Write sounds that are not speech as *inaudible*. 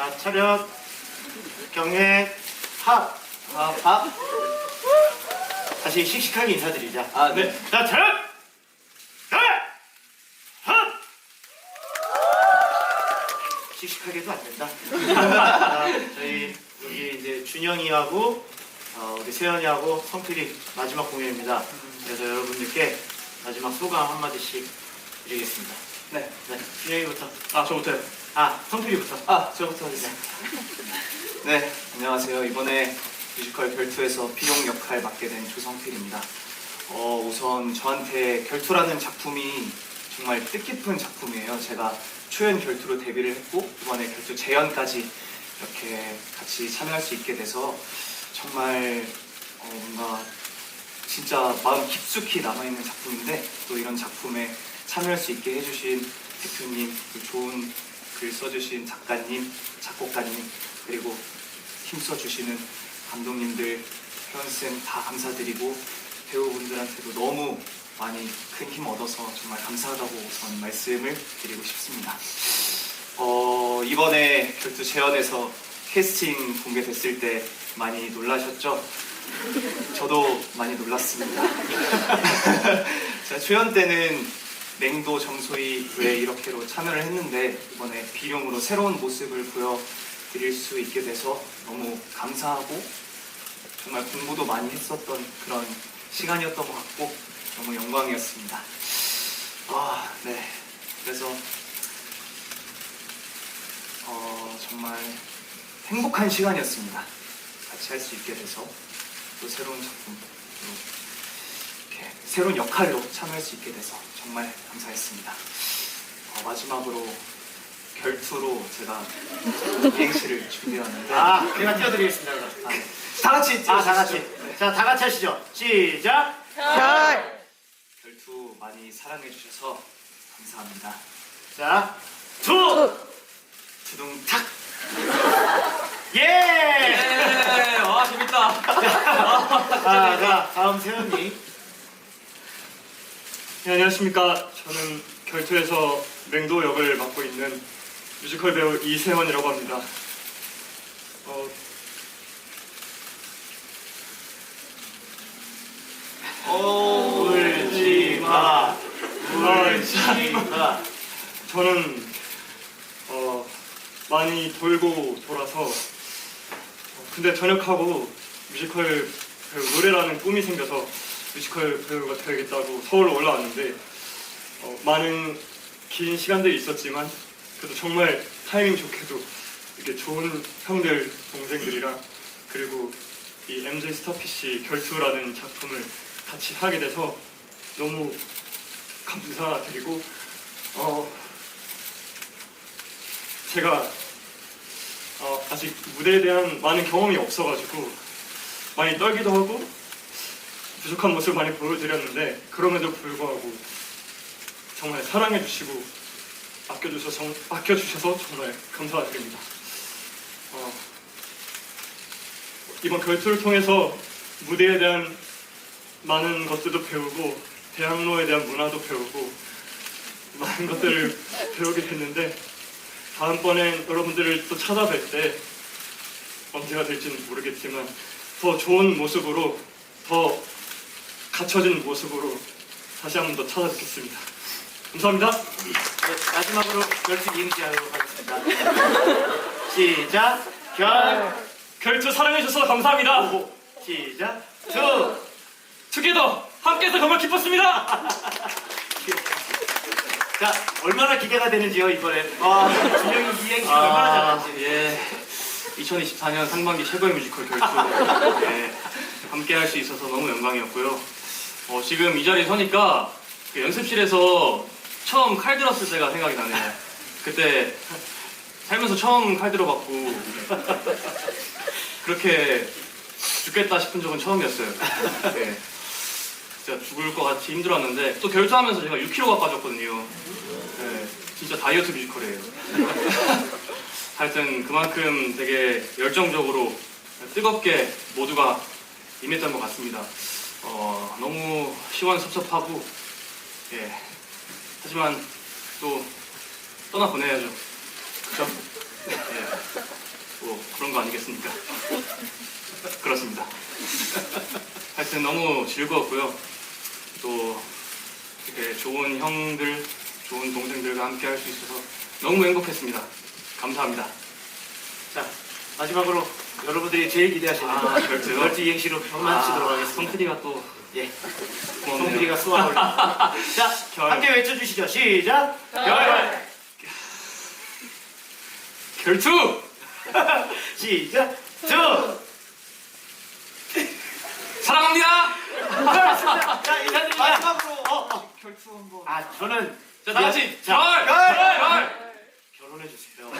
자, 차렷, 경례, 합. 아, 밥. 다시 씩씩하게 인사드리자. 아, 네. 자, 차렷! 경례! 합! 씩씩하게도 안 된다. 자, 저희 여기 이제 준영이하고 어, 우리 세연이하고 성필이 마지막 공연입니다. 그래서 여러분들께 마지막 소감 한마디씩 드리겠습니다. 네. 네, 준영이부터. 아, 저부터요. 아, 성필이부터. 아, 저부터 하겠습니다. 네, 안녕하세요. 이번에 뮤지컬 결투에서 필용 역할 맡게 된 조성필입니다. 어, 우선 저한테 결투라는 작품이 정말 뜻깊은 작품이에요. 제가 초연 결투로 데뷔를 했고 이번에 결투 재연까지 이렇게 같이 참여할 수 있게 돼서 정말 어, 뭔가 진짜 마음 깊숙이 남아있는 작품인데 또 이런 작품에 참여할 수 있게 해주신 대표님, 또 좋은 글 써주신 작가님, 작곡가님 그리고 힘써주시는 감독님들, 회원쌤 다 감사드리고 배우분들한테도 너무 많이 큰 힘 얻어서 정말 감사하다고 우선 말씀을 드리고 싶습니다. 어, 이번에 결투 재연에서 캐스팅 공개됐을 때 많이 놀라셨죠? 저도 많이 놀랐습니다. *laughs* 제가 초연 때는 맹도 정소희 왜 이렇게로 참여를 했는데 이번에 비룡으로 새로운 모습을 보여드릴 수 있게 돼서 너무 감사하고 정말 공부도 많이 했었던 그런 시간이었던 것 같고 너무 영광이었습니다. 아, 네. 그래서 어, 정말 행복한 시간이었습니다. 같이 할 수 있게 돼서 또 새로운 작품, 새로운 역할로 참여할 수 있게 돼서 정말 감사했습니다. 어, 마지막으로 결투로 제가 이행시를 준비해왔는데 아, 제가 띄워드리겠습니다. 그럼. 아, 네. 다 같이 아, 다 같이. 네. 자, 다 같이 하시죠. 시작! 결투 많이 사랑해 주셔서 감사합니다. 자, 투! 두둥탁! 예! 네, 와 재밌다. 아, 자, 다음 세연이. 네, 안녕하십니까. 저는 결투에서 맹도 역을 맡고 있는 뮤지컬 배우 이세원이라고 합니다. 어, 울지 마. 울지 마. 저는 어, 많이 돌고 돌아서 어, 근데 전역하고 뮤지컬 배우 노래라는 꿈이 생겨서 뮤지컬 배우가 되겠다고 서울 올라왔는데 어, 많은 긴 시간들이 있었지만 그래도 정말 타이밍 좋게도 이렇게 좋은 형들 동생들이랑 그리고 이 MJ 스타피쉬 결투라는 작품을 같이 하게 돼서 너무 감사드리고 어 제가 어, 아직 무대에 대한 많은 경험이 없어가지고 많이 떨기도 하고 부족한 모습을 많이 보여드렸는데 그럼에도 불구하고 정말 사랑해주시고 아껴주셔서, 정- 아껴주셔서 정말 감사드립니다. 어, 이번 결투를 통해서 무대에 대한 많은 것들도 배우고 대학로에 대한 문화도 배우고 많은 것들을 *laughs* 배우게 됐는데 다음번엔 여러분들을 또 찾아뵐 때 언제가 될지는 모르겠지만 더 좋은 모습으로 더 갖춰진 모습으로 다시 한 번 더 찾아뵙겠습니다. 감사합니다. 네, 마지막으로 결투 이행시 하도록 하겠습니다. *laughs* 시작! 결! 결투 사랑해주셔서 감사합니다. 오, 시작! 투! 투게더 함께해서 정말 기뻤습니다. *laughs* 자, 얼마나 기대가 되는지요, 이번엔. 아, 준영이 이행시 얼마나 잘하는지. 예. 2024년 상반기 최고의 뮤지컬 결투 예, 함께 할 수 있어서 너무 영광이었고요. 어, 지금 이 자리에 서니까 그 연습실에서 처음 칼 들었을 때가 생각이 나네요. 그때 살면서 처음 칼 들어봤고 그렇게 죽겠다 싶은 적은 처음이었어요. 예. 진짜 죽을 것 같이 힘들었는데 또 결투하면서 제가 6kg가 빠졌거든요. 예, 진짜 다이어트 뮤지컬이에요. *laughs* 하여튼 그만큼 되게 열정적으로 뜨겁게 모두가 임했던 것 같습니다. 어, 너무 시원섭섭하고 예. 하지만 또 떠나 보내야죠. 그죠? 네. 뭐 그런 거 아니겠습니까? 그렇습니다. 하여튼 너무 즐거웠고요. 또 이렇게 좋은 형들, 좋은 동생들과 함께 할 수 있어서 너무 행복했습니다. 감사합니다. 자 마지막으로 여러분들이 제일 기대하시는 아? 결투 이행시로 마치도록 아, 하겠습니다. 성PD가 또 예. 성필이가 *laughs* 수학을. 자, 결. 함께 외쳐주시죠. 시작. 결! 결투! *laughs* 시작. 두. 사랑합니다! 자, 인사드립니다. 마지막으로. 어, 어. 결투 한 번. 아, 저는. 자, 다 같이 자, 결! 결! 결! 결혼해 주세요.